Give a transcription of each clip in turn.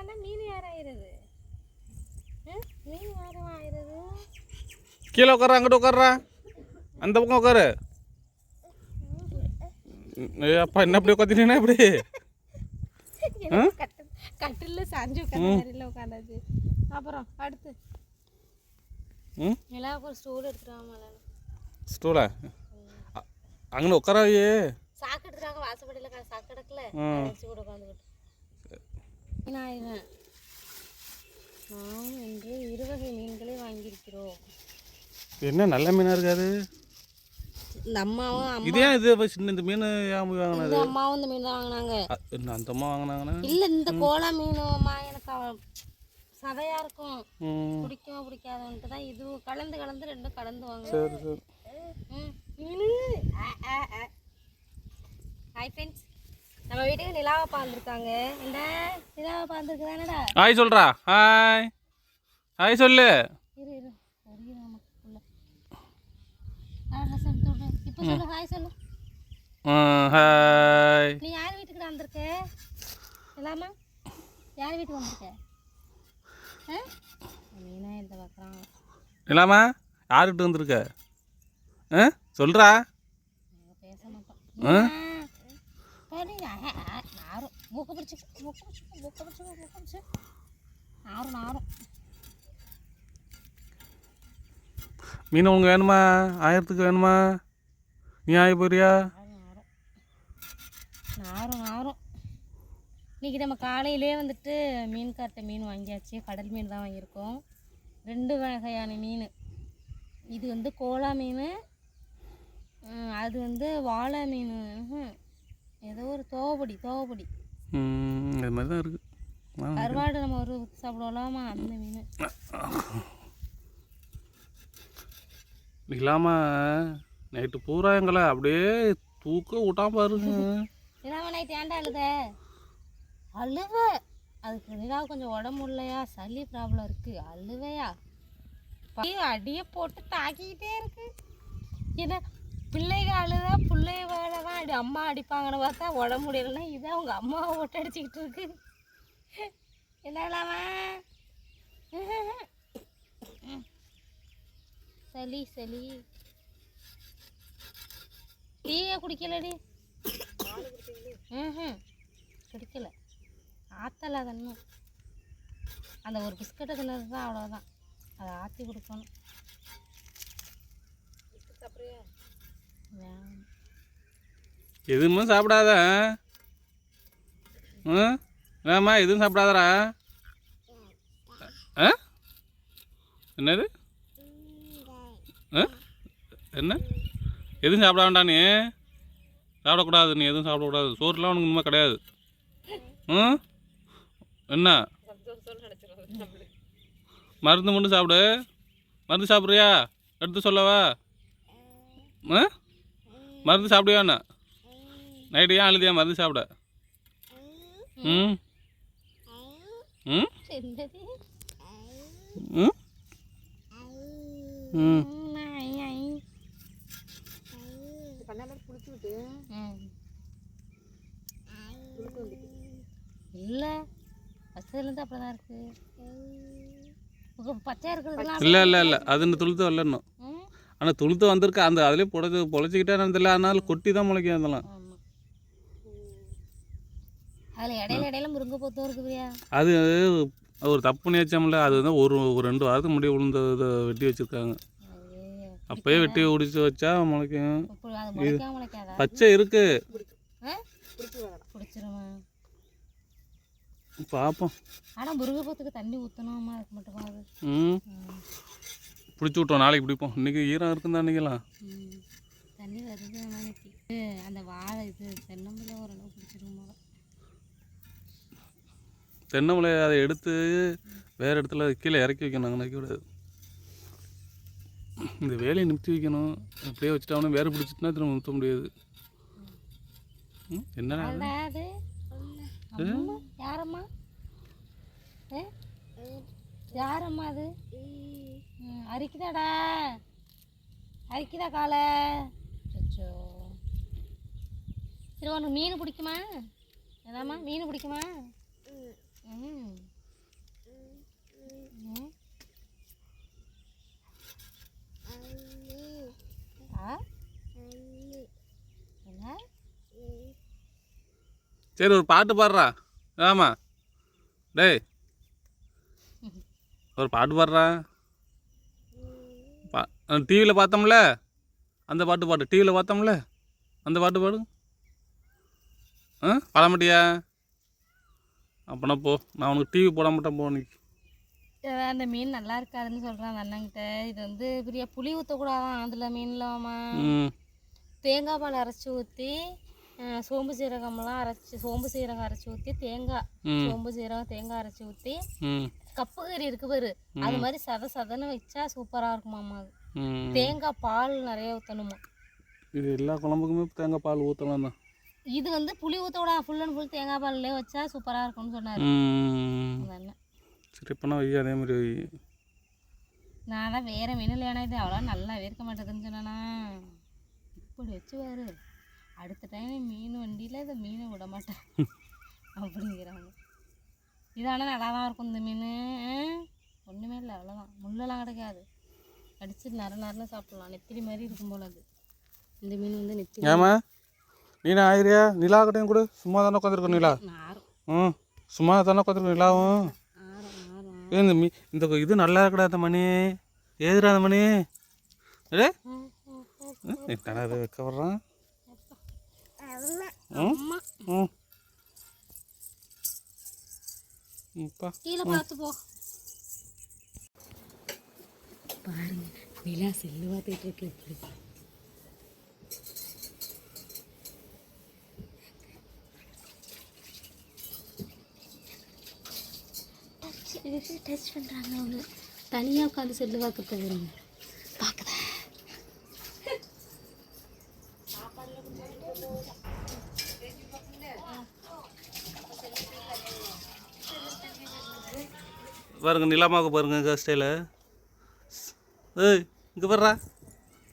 உட்காந்தா மீன் யார் ஆயிடுது? மீன் யாரும் ஆயிடுது கீழே உட்கார அங்கிட்டு உட்கார்றா. அந்த பக்கம் உட்காரு. அப்பா என்ன இப்படி உட்காந்துட்டீங்கன்னா இப்படி? கட்டு கட்டில் சாஞ்சு உட்காந்து உட்காந்தாச்சு அப்புறம் அடுத்து. ம்? நிலாவுக்கு ஒரு ஸ்டூல் எடுத்துருவாங்க ஸ்டூலா அங்கே உட்காராயே சாக்கு எடுத்துருவாங்க வாசப்படியில் க- சாக்கு எடுக்கல ம். வச்சு கூட உட்காந்துக்கிட்டு. மீனாயிரம் நாம் இன்று இருவகை மீன்களை வாங்கியிருக்கிறோம். என்ன நல்ல மீனாக இருக்காது இந்த அம்மாவும் அம்மா இது இது இப்ப சின்ன இந்த மீன் வாங்கினது? இந்த அம்மாவும் இந்த மீன் தான் வாங்கினாங்க. என்ன அந்த அம்மா வாங்கினாங்கன்னா? இல்லை இந்த கோலா மீனுமா எனக்கு அவ சதையா இருக்கும். பிடிக்குமா பிடிக்காதுன்ட்டு தான் இது கலந்து கலந்து ரெண்டும் கலந்து வாங்க சரி சரி. ஹாய் ஃப்ரெண்ட்ஸ் நம்ம வீட்டுக்கு நிலாவை பார்ந்துருக்காங்க என்ன நிலாவை பார்ந்துருக்குதானடா ஹாய் சொல்கிறா ஹாய். ஹாய் சொல்லு. இரு இரு. நமக்குள்ள இப்போ சொல்லு ஹாய் சொல்லு. ஹாய். நீ யார் வீட்டுக்கு வந்திருக்க? இல்லாமா யார் வீட்டுக்கு வந்திருக்க? மீனா இந்த பார்க்குறான் இல்லாமா யார்கிட்ட வந்திருக்க? ஆ சொல்கிறா பேச ஆ, மூக்க பிடிச்சி மூக்க பிடிச்சி மூக்க பிடிச்சி மூக்க பிடிச்சி நாரும் நாரும் மீன் உனக்கு வேணுமா? ஆயிரத்துக்கு வேணுமா? நீ ஆய போறியா? நாரும் நாரும் இன்னைக்கு நம்ம காலையிலே வந்துட்டு மீன்கார்ட்ட மீன் வாங்கியாச்சு. கடல் மீன் தான் வாங்கியிருக்கோம். ரெண்டு வகையான மீன். இது வந்து கோலா மீன் அது வந்து வாழை மீன். ஏதோ ஒரு தோவப்பொடி தோவப்பொடி. இது மாதிரி தான் இருக்குது கருவாடு நம்ம ஒரு ஊற்றி சாப்பிடுவோம்லாமா அந்த மீன். இல்லாமல் நைட்டு பூரா எங்களை அப்படியே தூக்க விட்டாம பாருங்க இல்லாம நைட் ஏன்டா அழுத? அழுவ. அதுக்கு நிலா கொஞ்சம் உடம்பு இல்லையா சளி ப்ராப்ளம் இருக்கு. அழுவையா? அடியை போட்டு தாக்கிக்கிட்டே இருக்கு. என்ன? பிள்ளைக அழுதா பிள்ளைய வேலை தான் அடி அம்மா அடிப்பாங்கன்னு பார்த்தா உடம்பு முடியலன்னா இதான் அவங்க அம்மாவை ஓட்ட அடிச்சுக்கிட்டு இருக்கு. என்னலாமா சளி சளி. டீயே குடிக்கலடி. ம் குடிக்கல. ஆற்றல அதன்னும் அந்த ஒரு பிஸ்கட்டை தின்னது தான் அவ்வளோதான் அதை ஆற்றி கொடுக்கணும் வேணாம். எதுவுமே சாப்பிடாத. ம் ஏம்மா எதுவும் சாப்பிடாதடா? ஆ? என்னது? ஆ? என்ன? எதுவும் சாப்பிட வேண்டாம் நீ. சாப்பிடக்கூடாது நீ எதுவும் சாப்பிடக்கூடாது. சோறுலாம் உனக்கு இனிமேல் கிடையாது. ம் என்ன? மருந்து மட்டும் சாப்பிடு. மருந்து சாப்பிட்றியா? எடுத்து சொல்லவா? ஆ? மருந்து சாப்பிடுவாண்ணா நைட்டு ஏன் அழுதியா மருந்து சாப்பிட? ம். இல்லை. அப்படி தான் இருக்கிறதுலாம் இல்லை இல்லை இல்லை. அது இந்த துளுத்து வரல இன்னும் ம்? ஆனால் துளுத்து வந்திருக்கு. அந்த அதுலேயே புடச்சி பொழைச்சிக்கிட்டே இருந்தில்ல அதனால கொட்டி தான் முளைக்கும் அதெல்லாம். அதில் இடையில இடையில முருங்கை பொத்தும் இருக்குதுயா அது ஒரு தப்பு நேச்சமில்ல அது வந்து ஒரு ஒரு ரெண்டு வாரத்துக்கு முடிய விழுந்த இதை வெட்டி வச்சுருக்காங்க. அப்போயே வெட்டி உடிச்சு வச்சா முளைக்கும். பச்சை இருக்கு. பார்ப்போம் ஆனால் முருங்கை பொத்துக்கு தண்ணி ஊற்றணுமா அதுக்கு மட்டும் ம். பிடிச்சி விட்டோம் நாளைக்கு பிடிப்போம். இன்றைக்கி ஈரம் இருக்குன்னு நினைக்கலாம் ம். தண்ணி வருது அந்த வாழை இது தென்னம்பிள்ளை ஓரளவு பிடிச்சிருமா தென்னை மலை அதை எடுத்து வேறு இடத்துல கீழே இறக்கி வைக்கணும். அங்கே வைக்கக்கூடாது இந்த வேலையை நிறுத்தி வைக்கணும். அப்படியே வச்சுட்டாலும் வேறு பிடிச்சிட்டுனா திரும்ப நிறுத்த முடியாது. என்னடா யாரம்மா? அது? அரிக்குதாடா. அரிக்குதா காலை? அச்சோ. சரி உனக்கு மீன் பிடிக்குமா? ஏதாம்மா மீன் பிடிக்குமா? சரி ஒரு பாட்டு பாடுறா. ஆமா. டேய். ஒரு பாட்டு பாடுறா. பா டிவியில் பார்த்தோம்ல? அந்த பாட்டு பாடு. டிவியில் பார்த்தோம்ல? அந்த பாட்டு பாடு. ஆ பாட அப்போனா போ. நான் உனக்கு டிவி போட மாட்டேன் போ அஹ் அந்த மீன் நல்லா இருக்காதுன்னு சொல்கிறான் அந்த அண்ணங்கிட்ட இது வந்து பிரியா புளி ஊற்றக்கூடாதான் அதில் மீன்லாமா தேங்காய் பால் அரைச்சி ஊற்றி சோம்பு சீரகம்லாம் அரைச்சி சோம்பு சீரகம் அரைச்சி ஊற்றி தேங்காய் சோம்பு சீரகம் தேங்காய் அரைச்சி ஊற்றி கப்பு கறி இருக்கு பாரு. அது மாதிரி சத சதன்னு வச்சா சூப்பராக இருக்குமாம்மா அது. தேங்காய் பால் நிறைய ஊற்றணுமா இது எல்லா குழம்புக்குமே தேங்காய் பால் ஊற்றலாம் தான். இது வந்து புளி ஊற்ற விட ஃபுல் அண்ட் ஃபுல் தேங்காய் பால்லே வச்சா சூப்பராக இருக்கும்னு சொன்னார். சரி இப்போனா வை அதே மாதிரி நான் தான் வேறு மீன் இல்லையானா இது அவ்வளோ நல்லா இருக்க மாட்டேதுன்னு சொன்னேனா. இப்படி வச்சு பாரு அடுத்த டைம் மீன் வண்டியில் இந்த மீனை விட மாட்டேன் அப்படிங்கிறாங்க. இது ஆனால் நல்லா தான் இருக்கும் இந்த மீன். ஒன்றுமே இல்லை அவ்வளோதான் முள்ளெல்லாம் கிடைக்காது. அடிச்சு நர நரன்னு சாப்பிடலாம். நெத்திலி மாதிரி இருக்கும் போல அது. இந்த மீன் வந்து நெத்திலி. ஏமா நீனா ஆயிரியா? நிலா கட்டையும் கூட. சும்மா தானே உட்காந்துருக்க நிலா ம் சும்மா தானே உட்காந்துருக்க நிலாவும் ஏ, இந்த மீ இந்த இது நல்லா இருக்கடா அந்த மணி. ஏதுடா அந்த மணி? அடே என்னடா இது வைக்க வர்றான் ம் அம்மா. ம். இப்பா கீழே பார்த்து போ. பாருங்க நிலா செல்லு பார்த்துட்டு இப்படி டச் பண்ணுறாங்க அவங்க. தனியாக உட்காந்து செல்லு பார்க்க பார்க்குதா? பாருங்க நிலாமாவுக்கு பாருங்க ஹேர் ஸ்டைலு ஏய் இங்கே வர்றா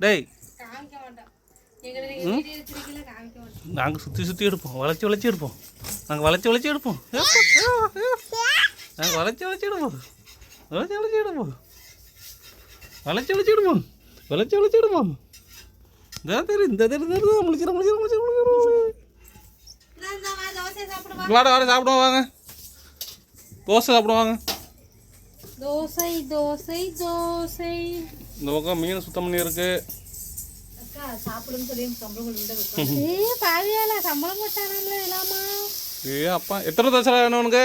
டேய். நாங்கள் சுற்றி சுற்றி எடுப்போம். வளைச்சி வளைச்சி எடுப்போம். நாங்கள் வளைச்சி வளைச்சி எடுப்போம். நாங்கள் வளைச்சி வளைச்சி எடுப்போம் வளைச்சி வளைச்சி எடுப்போம் வளைச்சி வளைச்சி எடுப்போம் வளைச்சி வளைச்சி எடுப்போம் இந்த தெரு இந்த தெரு தெரு தான் முழிச்சிடும் முழிச்சிடும் முழிச்சிடும் முழிச்சிடும் தோசை சாப்பிடுவா வாட வாட சாப்பிடுவோம் வாங்க தோசை சாப்பிடுவாங்க தோசை தோசை தோசை இந்த பக்கம் மீன் சுத்தம் பண்ணி இருக்கு ஏ பாவியால சம்பளம் போட்டானாம்ல இல்லாமா ஏ அப்பா எத்தனை தோசை வேணும் உனக்கு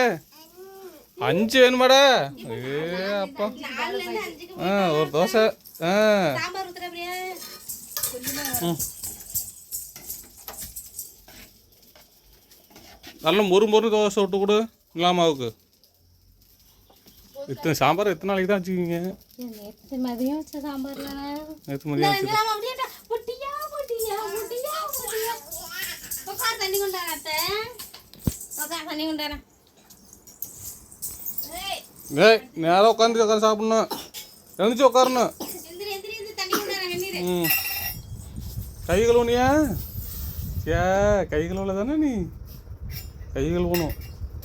அஞ்சு வேணுமாடா? ஏ அப்பா. ஆ ஒரு தோசை. ஆ. சாம்பார். நல்ல மொறு மொறு தோசை விட்டு கொடு இல்லாமாவுக்கு. இத்தனை சாம்பார் எத்தனை நாளைக்கு தான் வச்சுக்கிங்க நேற்று மதியம் வச்ச சாம்பார்ல நேற்று மதியம் வச்சு தண்ணி கொண்டார தண்ணி கொண்டார ஏய் ஏய் நேராக உட்காந்து உட்காந்து சாப்பிடணும். எழுந்துச்சு உட்காரணும். ம். கை கழுவுனியா? ஏ கை கழுவல தானே நீ? கை கழுவணும்.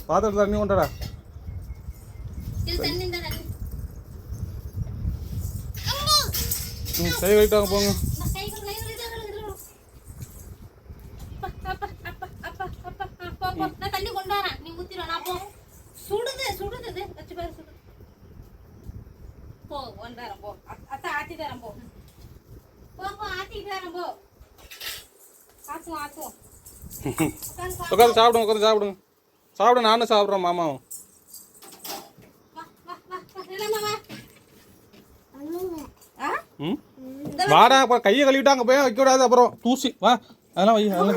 பாத்திரத்தில் தண்ணி கொண்டாடா ம் கை கழிட்டு வாங்க போங்க நான் கை கழுவு, கை கழுவு, கை கழுவு, கை கழுவு. அப்பா, அப்பா, அப்பா, அப்பா, அப்பா, அப்பா, போ. நான் தண்ணி கொண்டு வரேன் நீ ஊத்திரும் நான் போ சுடுது சுடுது இது. வச்சு பாரு சுடுது போ கொண்டு வரேன் போ அத்- அத்தை ஆத்தி தரேன் போ போ போ ஆத்திட்டு தரேன் போ ஆத்துவோம். ஆத்துவோம் உட்காந்து சாப்பிடுங்க உட்காந்து சாப்பிடுங்க. சாப்பிட நானும் சாப்பிட்றேன் மாமாவும். ஆ? வாடா அப்புறம் கையை கழுவிட்டு அங்கே போய் வைக்கக்கூடாது அப்புறம் தூசி. வா அதெல்லாம் வை அதெல்லாம்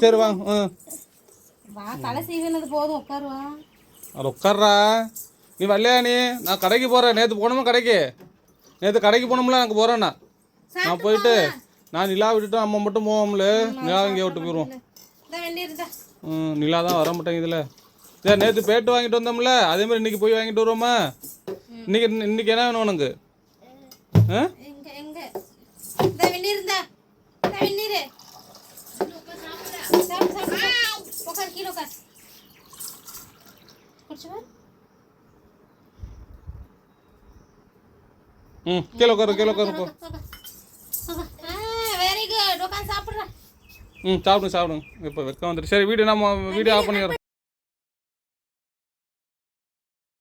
சரி வாங்க ம் வா தலை சீவினது போதும் உட்காருவா அது உட்கார்றா நீ வரலையா நீ? நான் கடைக்கு போகிறேன் நேற்று போகணுமா கடைக்கு? நேற்று கடைக்கு போகணும்ல எனக்கு போகிறேன் நான் போயிட்டு நான் நிலா விட்டுட்டு அம்மா மட்டும் போவோம்ல. நிலா இங்கே விட்டு போயிடுவோம் ம் நிலா தான் வர மாட்டேங்குதுல சரி நேற்று பேட்டு வாங்கிட்டு வந்தோம்ல அதே மாதிரி இன்னைக்கு போய் வாங்கிட்டு வருவோமா? இன்னைக்கு இன்னைக்கு என்ன வேணும் உனக்கு? ஆ எங்க இந்த வெந்நீர் இருந்தா இந்த வெந்நீர் சாப்பிடு சாப்பிடு உட்கார் கீழே உட்கார் குடிச்சு பாரு ம் கீழே உட்காரு கீழே உட்காரு வெரி குட் உட்காந்து சாப்பிடுறா. ம் சாப்பிடுங்க சாப்பிடுங்க இப்போ வெக்கம் வந்துட்டு சரி வீடியோ நம்ம வீடியோ ஆஃப் பண்ணிடுறோம்